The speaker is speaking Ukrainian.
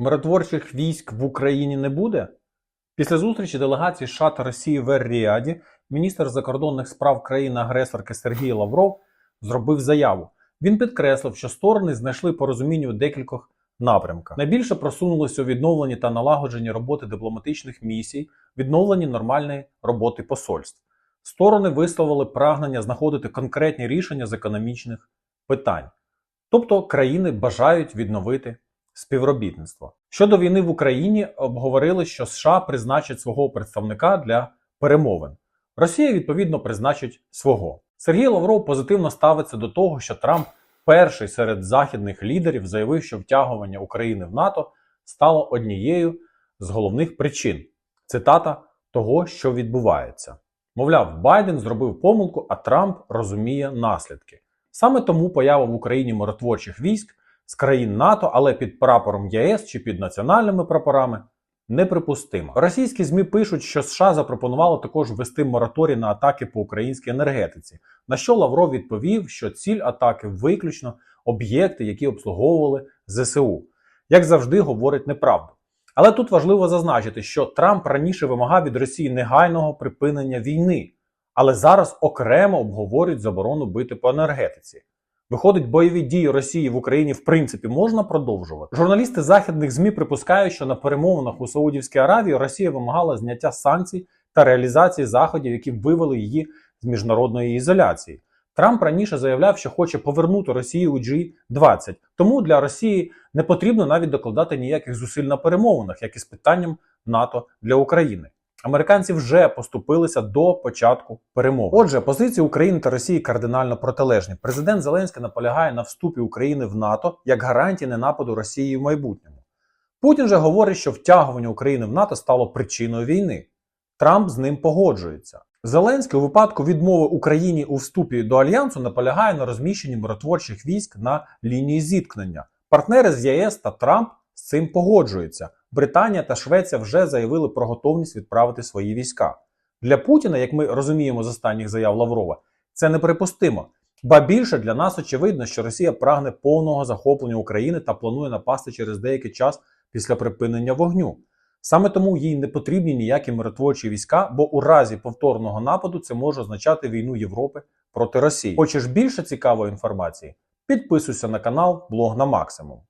Миротворчих військ в Україні не буде? Після зустрічі делегації США та Росії в Ер-Ріаді міністр закордонних справ країни-агресорки Сергій Лавров зробив заяву. Він підкреслив, що сторони знайшли порозуміння у декількох напрямках. Найбільше просунулося у відновленні та налагодженні роботи дипломатичних місій, відновленні нормальної роботи посольств. Сторони висловили прагнення знаходити конкретні рішення з економічних питань. Тобто країни бажають відновити співробітництво. Щодо війни в Україні обговорили, що США призначать свого представника для перемовин. Росія відповідно призначить свого. Сергій Лавров позитивно ставиться до того, що Трамп перший серед західних лідерів заявив, що втягування України в НАТО стало однією з головних причин. Цитата того, що відбувається. Мовляв, Байден зробив помилку, а Трамп розуміє наслідки. Саме тому поява в Україні миротворчих військ з країн НАТО, але під прапором ЄС чи під національними прапорами неприпустима. Російські ЗМІ пишуть, що США запропонували також ввести мораторій на атаки по українській енергетиці. На що Лавров відповів, що ціль атаки виключно об'єкти, які обслуговували ЗСУ. Як завжди, говорить неправду. Але тут важливо зазначити, що Трамп раніше вимагав від Росії негайного припинення війни, але зараз окремо обговорюють заборону бити по енергетиці. Виходить, бойові дії Росії в Україні в принципі можна продовжувати. Журналісти західних ЗМІ припускають, що на перемовинах у Саудівській Аравії Росія вимагала зняття санкцій та реалізації заходів, які вивели її з міжнародної ізоляції. Трамп раніше заявляв, що хоче повернути Росію у G20. Тому для Росії не потрібно навіть докладати ніяких зусиль на перемовинах, як і з питанням НАТО для України. Американці вже поступилися до початку перемов. Отже, позиції України та Росії кардинально протилежні. Президент Зеленський наполягає на вступі України в НАТО як гарантії ненападу Росії в майбутньому. Путін же говорить, що втягування України в НАТО стало причиною війни. Трамп з ним погоджується. Зеленський у випадку відмови Україні у вступі до альянсу наполягає на розміщенні миротворчих військ на лінії зіткнення. Партнери з ЄС та Трамп з цим погоджуються. Британія та Швеція вже заявили про готовність відправити свої війська. Для Путіна, як ми розуміємо з останніх заяв Лаврова, це неприпустимо. Ба більше для нас очевидно, що Росія прагне повного захоплення України та планує напасти через деякий час після припинення вогню. Саме тому їй не потрібні ніякі миротворчі війська, бо у разі повторного нападу це може означати війну Європи проти Росії. Хочеш більше цікавої інформації? Підписуйся на канал Блог на максимум.